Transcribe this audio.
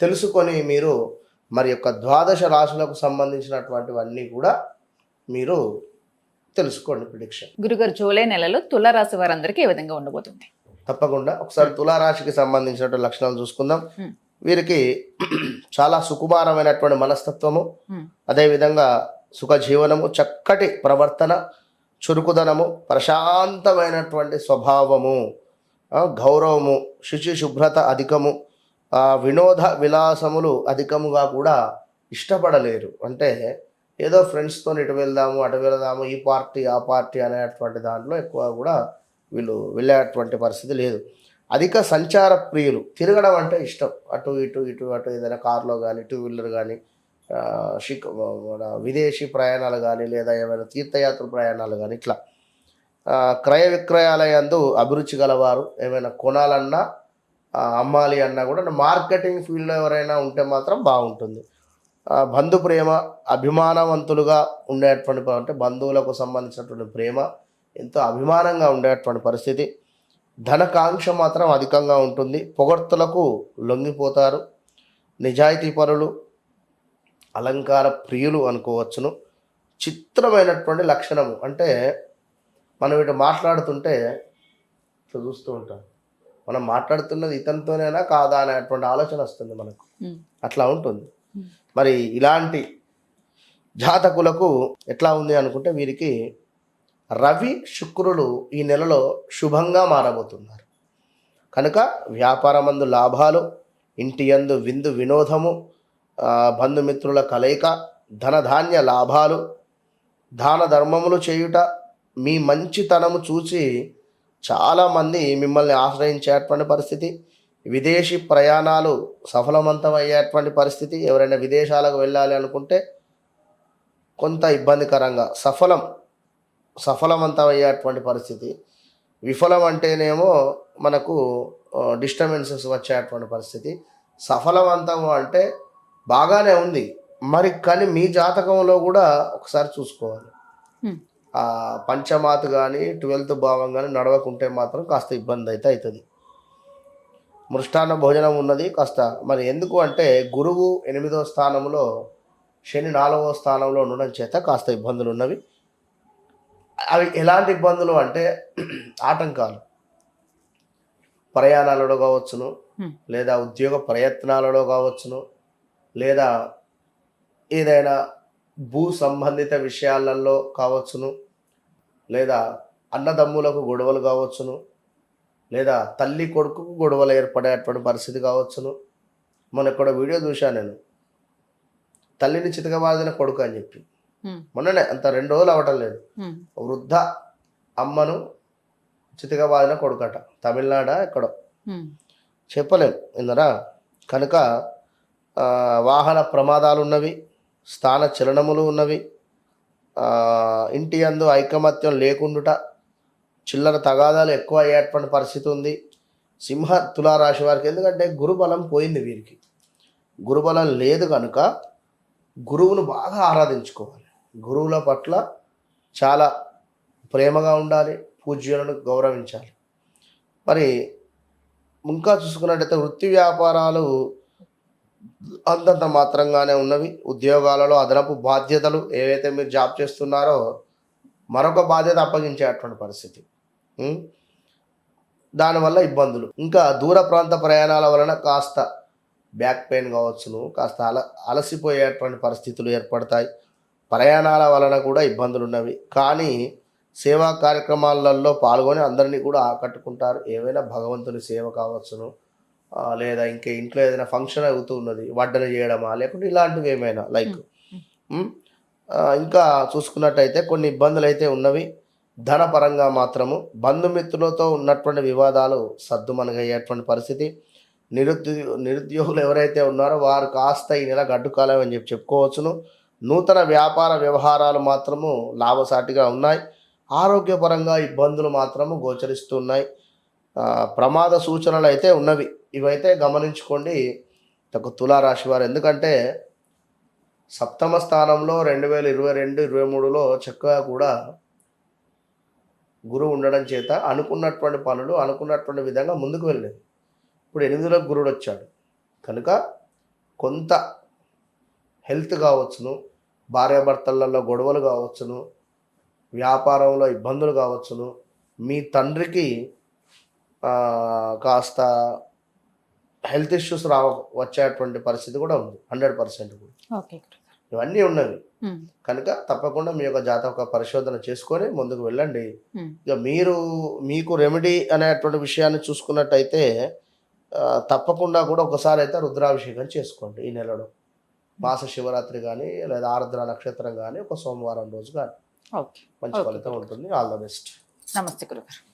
తెలుసుకొని మీరు మరి యొక్క ద్వాదశ రాశులకు సంబంధించినటువంటివన్నీ కూడా మీరు తెలుసుకోండి ప్రిడిక్షన్ గురుగారు జూలై నెలలో తుల రాశి వారందరికీ ఏ విధంగా ఉండబోతుంది? తప్పకుండా. ఒకసారి తులారాశికి సంబంధించినటువంటి లక్షణాలు చూసుకుందాం. Hmm. వీరికి చాలా సుకుమారమైనటువంటి మనస్తత్వము Hmm. అదేవిధంగా సుఖ జీవనము చక్కటి ప్రవర్తన చురుకుదనము ప్రశాంతమైనటువంటి స్వభావము గౌరవము శుచి శుభ్రత అధికము వినోద విలాసములు అధికముగా కూడా ఇష్టపడలేరు. అంటే ఏదో ఫ్రెండ్స్తో ఇటు వెళ్దాము అటు వెళ్దాము ఈ పార్టీ ఆ పార్టీ అనేటువంటి దాంట్లో ఎక్కువ కూడా వీళ్ళు వెళ్ళేటువంటి పరిస్థితి లేదు. అధిక సంచార ప్రియులు తిరగడం అంటే ఇష్టం. అటు ఇటు ఇటు అటు ఏదైనా కార్లో కానీ టూ వీలర్ కానీ షిక్ మన విదేశీ ప్రయాణాలు కానీ లేదా ఏమైనా తీర్థయాత్ర ప్రయాణాలు కానీ ఇట్లా. క్రయ విక్రయాలయందు అభిరుచి గలవారు ఏమైనా కొనాలన్నా అమ్మాలి అన్నా కూడా మార్కెటింగ్ ఫీల్డ్లో ఎవరైనా ఉంటే మాత్రం బాగుంటుంది. బంధు ప్రేమ అభిమానవంతులుగా ఉండేటువంటి అంటే బంధువులకు సంబంధించినటువంటి ప్రేమ ఎంతో అభిమానంగా ఉండేటువంటి పరిస్థితి. ధనకాంక్ష మాత్రం అధికంగా ఉంటుంది. పొగడ్తలకు లొంగిపోతారు. నిజాయితీ పరులు అలంకార ప్రియులు అనుకోవచ్చును. చిత్రమైనటువంటి లక్షణము అంటే మనం ఇటు మాట్లాడుతుంటే చూస్తూ ఉంటాం. మనం మాట్లాడుతున్నది ఇతనితోనేనా కాదా అనేటువంటి ఆలోచన వస్తుంది మనకు. అట్లా ఉంటుంది. మరి ఇలాంటి జాతకులకు ఎట్లా ఉంది అనుకుంటే వీరికి రవి శుక్రులు ఈ నెలలో శుభంగా మారబోతున్నారు కనుక వ్యాపారమందు లాభాలు ఇంటి యందు విందు వినోదము బంధుమిత్రుల కలయిక ధనధాన్య లాభాలు దాన ధర్మములు చేయుట మీ మంచితనము చూసి చాలామంది మిమ్మల్ని ఆశ్రయించేటువంటి పరిస్థితి విదేశీ ప్రయాణాలు సఫలవంతం అయ్యేటువంటి పరిస్థితి ఎవరైనా విదేశాలకు వెళ్ళాలి అనుకుంటే కొంత ఇబ్బందికరంగా సఫలం సఫలవంతం అయ్యేటువంటి పరిస్థితి. విఫలం అంటేనేమో మనకు డిస్టర్బెన్సెస్ వచ్చేటువంటి పరిస్థితి. సఫలవంతం అంటే బాగానే ఉంది మరి కానీ మీ జాతకంలో కూడా ఒకసారి చూసుకోవాలి. పంచమాత్ కానీ ట్వెల్త్ భావం కానీ నడవకుంటే మాత్రం కాస్త ఇబ్బంది అయితే అవుతుంది మృష్టాన్న భోజనం ఉన్నది కాస్త. మరి ఎందుకు అంటే గురువు ఎనిమిదో స్థానంలో శని నాలుగవ స్థానంలో ఉండడం చేత కాస్త ఇబ్బందులు ఉన్నవి అవి ఎలాంటి ఇబ్బందులు అంటే ఆటంకాలు. ప్రయాణాలలో కావచ్చును. లేదా ఉద్యోగ ప్రయత్నాలలో కావచ్చును లేదా ఏదైనా భూ సంబంధిత విషయాలలో కావచ్చును లేదా అన్నదమ్ములకు గొడవలు కావచ్చును లేదా తల్లి కొడుకుకు గొడవలు ఏర్పడేటువంటి పరిస్థితి కావచ్చును. మొన్న ఇక్కడ వీడియో చూశాను నేను. తల్లిని చితకబాదిన కొడుకు అని చెప్పి. మొన్ననే అంత రెండు రోజులు అవ్వటం లేదు. వృద్ధ అమ్మను చితకబాదిన కొడుకట. తమిళనాడ ఎక్కడో. ఉమ్, చెప్పలేం. ఇందరా? కనుక వాహన ప్రమాదాలు ఉన్నవి స్థాన చలనములు ఉన్నవి ఇంటి అందు ఐకమత్యం లేకుండుట చిల్లర తగాదాలు ఎక్కువ అయ్యేటువంటి పరిస్థితి ఉంది. సింహ తులారాశి వారికి ఎందుకంటే గురుబలం పోయింది వీరికి. గురుబలం లేదు కనుక గురువును బాగా ఆరాధించుకోవాలి. గురువుల పట్ల చాలా ప్రేమగా ఉండాలి పూజ్యులను గౌరవించాలి. మరి ఇంకా చూసుకున్నట్టయితే వృత్తి వ్యాపారాలు అంతంత మాత్రంగానే ఉన్నవి. ఉద్యోగాలలో అదనపు బాధ్యతలు ఏవైతే మీరు జాబ్ చేస్తున్నారో మరొక బాధ్యత అప్పగించేటువంటి పరిస్థితి. దానివల్ల ఇబ్బందులు. ఇంకా దూర ప్రాంత ప్రయాణాల వలన కాస్త బ్యాక్ పెయిన్ కావచ్చును కాస్త అల అలసిపోయేటువంటి పరిస్థితులు ఏర్పడతాయి. ప్రయాణాల వలన కూడా ఇబ్బందులు ఉన్నవి కానీ సేవా కార్యక్రమాలలో పాల్గొని అందరినీ కూడా ఆకట్టుకుంటారు. ఏవైనా భగవంతుని సేవ కావచ్చును. లేదా ఇంకా ఇంట్లో ఏదైనా ఫంక్షన్ అవుతూ ఉన్నది వడ్డన చేయడమా లేకుంటే ఇలాంటివి ఏమైనా లైక్ ఉమ్, ఆ, ఇంకా చూసుకున్నట్టయితే కొన్ని ఇబ్బందులు అయితే ఉన్నవి. ధనపరంగా మాత్రము బంధుమిత్రులతో ఉన్నటువంటి వివాదాలు సద్దుమణగయ్యేటువంటి పరిస్థితి. నిరుద్యో నిరుద్యోగులు ఎవరైతే ఉన్నారో వారు కాస్త ఈ నెల గడ్డుకాలం అని చెప్పి చెప్పుకోవచ్చును. నూతన వ్యాపార వ్యవహారాలు మాత్రము లాభసాటిగా ఉన్నాయి. ఆరోగ్యపరంగా ఇబ్బందులు మాత్రము గోచరిస్తున్నాయి ప్రమాద సూచనలు అయితే ఉన్నవి. ఇవైతే గమనించుకోండి. ఒక తులారాశి వారు. ఎందుకంటే సప్తమ స్థానంలో రెండు వేల ఇరవై రెండు ఇరవై మూడులో చక్కగా కూడా గురువు ఉండడం చేత అనుకున్నటువంటి పనులు అనుకున్నటువంటి విధంగా ముందుకు వెళ్ళలేదు. ఇప్పుడు ఎనిమిదిలో గురుడు వచ్చాడు. కనుక కొంత హెల్త్ కావచ్చును భార్యాభర్తలలో గొడవలు కావచ్చును వ్యాపారంలో ఇబ్బందులు కావచ్చును మీ తండ్రికి కాస్త హెల్త్ ఇష్యూస్ రావ వచ్చేటువంటి పరిస్థితి కూడా ఉంది. Hundred percent. ఇవన్నీ ఉన్నవి. కనుక తప్పకుండా మీ యొక్క జాతక పరిశోధన చేసుకొని ముందుకు వెళ్ళండి. ఇక మీరు మీకు రెమెడీ అనేటువంటి విషయాన్ని చూసుకున్నట్టయితే తప్పకుండా కూడా ఒకసారి అయితే రుద్రాభిషేకం చేసుకోండి ఈ నెలలో. మాస శివరాత్రి కానీ లేదా ఆర్ద్ర నక్షత్రం కానీ ఒక సోమవారం రోజు కానీ. మంచి. ఫలితం ఉంటుంది. All the best. నమస్తే గురుగారు.